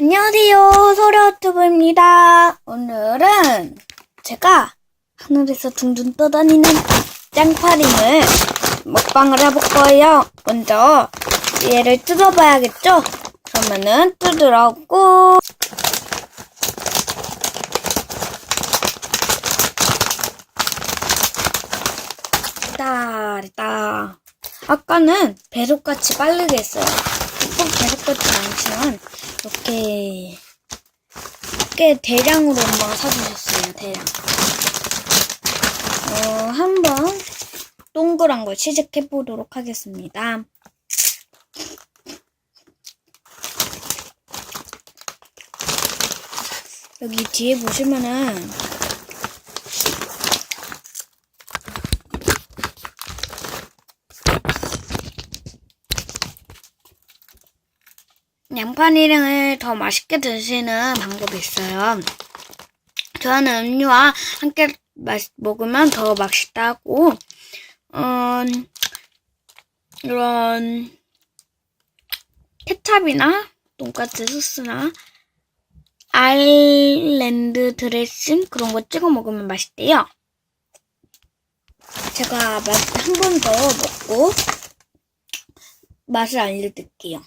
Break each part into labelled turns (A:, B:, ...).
A: 안녕하세요. 소려튜브입니다. 오늘은 제가 하늘에서 둥둥 떠다니는 짱파림을 먹방을 해볼 거예요. 먼저 얘를 뜯어봐야겠죠? 그러면은 뜯으라고 따리따 아까는 배속같이 빠르게 했어요. 꼭 배속같지 않지만 이렇게 꽤 대량으로 엄마가 사주셨어요. 대량. 어, 한번 동그란 걸 시식해 보도록 하겠습니다. 여기 뒤에 보시면은 양파니랭을 더 맛있게 드시는 방법이 있어요. 저는 음료와 함께 맛- 먹으면 더 맛있다고, 음, 이런 케찹이나 돈까스 소스나 아일랜드 드레싱 그런 거 찍어 먹으면 맛있대요. 제가 한번 더 먹고 맛을 알려드릴게요.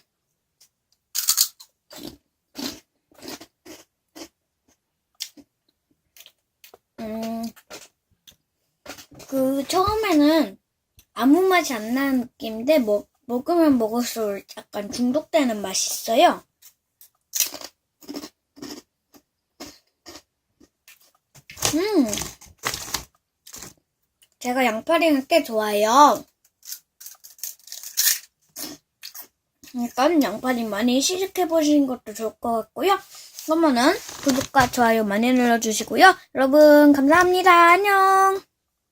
A: 그 처음에는 아무 맛이 안 나는 느낌인데 먹, 먹으면 먹을수록 약간 중독되는 맛이 있어요. 음, 제가 양파링을 꽤 좋아해요. 그러니까 양파링 많이 시식해 보시는 것도 좋을 것 같고요. 그러면은 구독과 좋아요 많이 눌러주시고요. 여러분 감사합니다. 안녕.